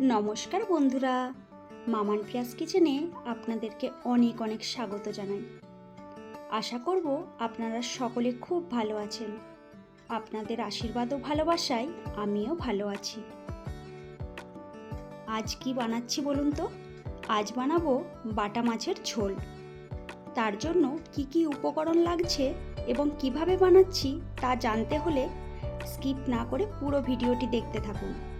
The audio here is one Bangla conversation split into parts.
নমস্কার বন্ধুরা। মামান পিয়াস কিচেনে আপনাদেরকে অনেক অনেক স্বাগত জানাই। আশা করব আপনারা সকলে খুব ভালো আছেন। আপনাদের আশীর্বাদ ও ভালোবাসায় আমিও ভালো আছি। আজ কি বানাচ্ছি বলুন তো? আজ বানাবো বাটা মাছের ঝোল। তার জন্য কি কি উপকরণ লাগছে এবং কীভাবে বানাচ্ছি তা জানতে হলে স্কিপ না করে পুরো ভিডিওটি দেখতে থাকুন।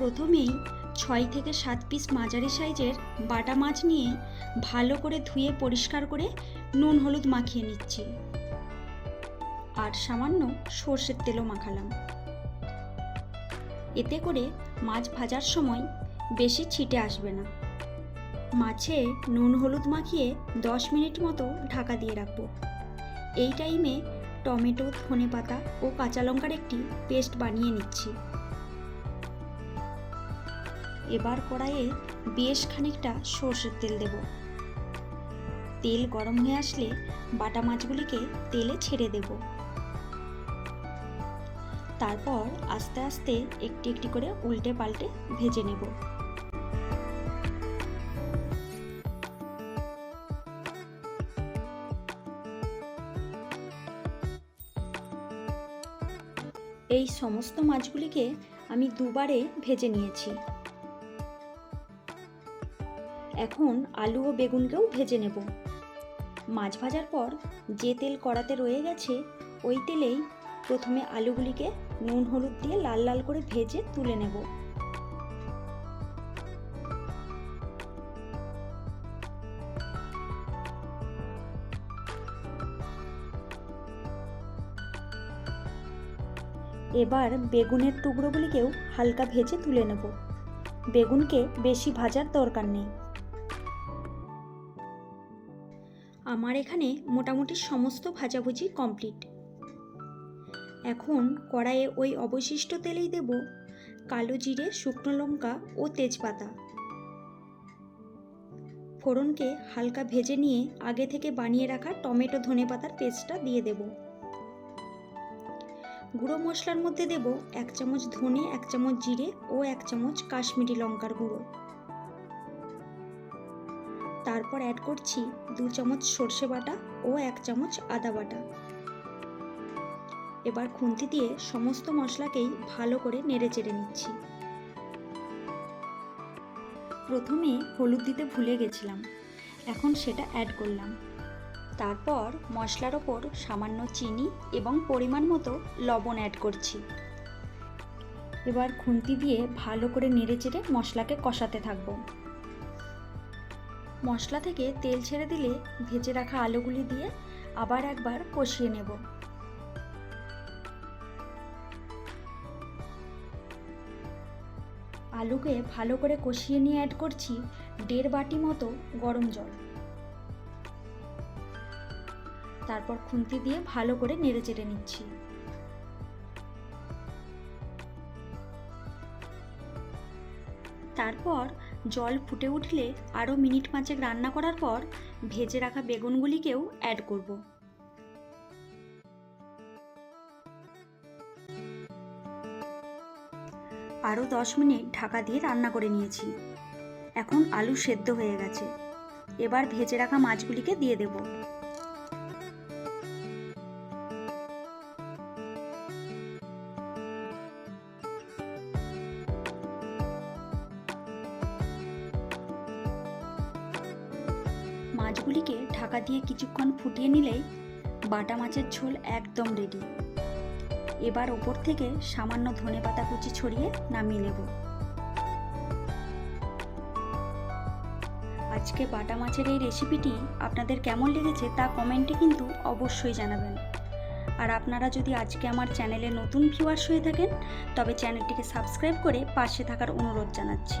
প্রথমেই ছয় থেকে সাত পিস মাঝারি সাইজের বাটা মাছ নিয়ে ভালো করে ধুয়ে পরিষ্কার করে নুন হলুদ মাখিয়ে নিচ্ছি। আর সামান্য সর্ষের তেলও মাখালাম। এতে করে মাছ ভাজার সময় বেশি ছিটে আসবে না। মাছে নুন হলুদ মাখিয়ে দশ মিনিট মতো ঢাকা দিয়ে রাখব। এই টাইমে টমেটো ধনে পাতা ও কাঁচা লঙ্কার একটি পেস্ট বানিয়ে নিচ্ছি। এবার কড়াইয়ে বেশ খানিকটা সর্ষের তেল দেব। তেল গরম হয়ে আসলে বাটা মাছগুলিকে তেলে ছেড়ে দেব। তারপর আস্তে আস্তে একটি একটি করে উল্টে পাল্টে ভেজে নেব। এই সমস্ত মাছগুলিকে আমি দুবারে ভেজে নিয়েছি। এখন আলু ও বেগুনকেও ভেজে নেব। মাছ ভাজার পর যে তেল কড়াতে রয়ে গেছে, ওই তেলেই প্রথমে আলুগুলিকে নুন, হলুদ দিয়ে লাল লাল করে ভেজে তুলে নেব। এবার বেগুনের টুকরোগুলিকেও হালকা ভেজে তুলে নেব। বেগুনকে বেশি ভাজার দরকার নেই। আমার এখানে মোটামুটি সমস্ত ভাজাভুজি কমপ্লিট। এখন কড়াইয়ে ওই অবশিষ্ট তেলেই দেব কালো জিরে, শুকনো লঙ্কা ও তেজপাতা। ফোড়নকে হালকা ভেজে নিয়ে আগে থেকে বানিয়ে রাখা টমেটো ধনে পাতার পেস্টটা দিয়ে দেব। গুঁড়ো মশলার মধ্যে দেব এক চামচ ধনে, এক চামচ জিরে ও এক চামচ কাশ্মীরি লঙ্কার গুঁড়ো। তারপর অ্যাড করছি দু চামচ সর্ষে বাটা ও এক চামচ আদা বাটা। এবার খুন্তি দিয়ে সমস্ত মশলাকেই ভালো করে নেড়ে চেড়ে নিচ্ছি। প্রথমে হলুদ দিতে ভুলে গেছিলাম, এখন সেটা অ্যাড করলাম। তারপর মশলার ওপর সামান্য চিনি এবং পরিমাণ মতো লবণ অ্যাড করছি। এবার খুন্তি দিয়ে ভালো করে নেড়ে চেড়ে মশলাকে কষাতে থাকব। মশলা থেকে তেল ছেড়ে দিলে ভেজে রাখা আলুগুলি দিয়ে আবার একবার কষিয়ে নেব। আলুকে ভালো করে কষিয়ে নিয়ে অ্যাড করছি দেড় বাটি মতো গরম জল। তারপর খুন্তি দিয়ে ভালো করে নেড়ে চেড়ে নিচ্ছি। তারপর জল ফুটে উঠলে আরও মিনিট পাঁচেক রান্না করার পর ভেজে রাখা বেগুনগুলিকেও অ্যাড করব। আরও দশ মিনিট ঢাকা দিয়ে রান্না করে নিয়েছি। এখন আলু সেদ্ধ হয়ে গেছে। এবার ভেজে রাখা মাছগুলিকে দিয়ে দেব। মাছগুলিকে ঢাকা দিয়ে কিছুক্ষণ ফুটিয়ে নিলেই বাটা মাছের ঝোল একদম রেডি এবার ওপর থেকে সামান্য ধনে পাতা কুচি ছড়িয়ে নামিয়ে নেব। আজকে বাটা মাছের এই রেসিপিটি আপনাদের কেমন লেগেছে তা কমেন্টে কিন্তু অবশ্যই জানাবেন। আর আপনারা যদি আজকে আমার চ্যানেলে নতুন ভিউয়ার্স হয়ে থাকেন, তবে চ্যানেলটিকে সাবস্ক্রাইব করে পাশে থাকার অনুরোধ জানাচ্ছি।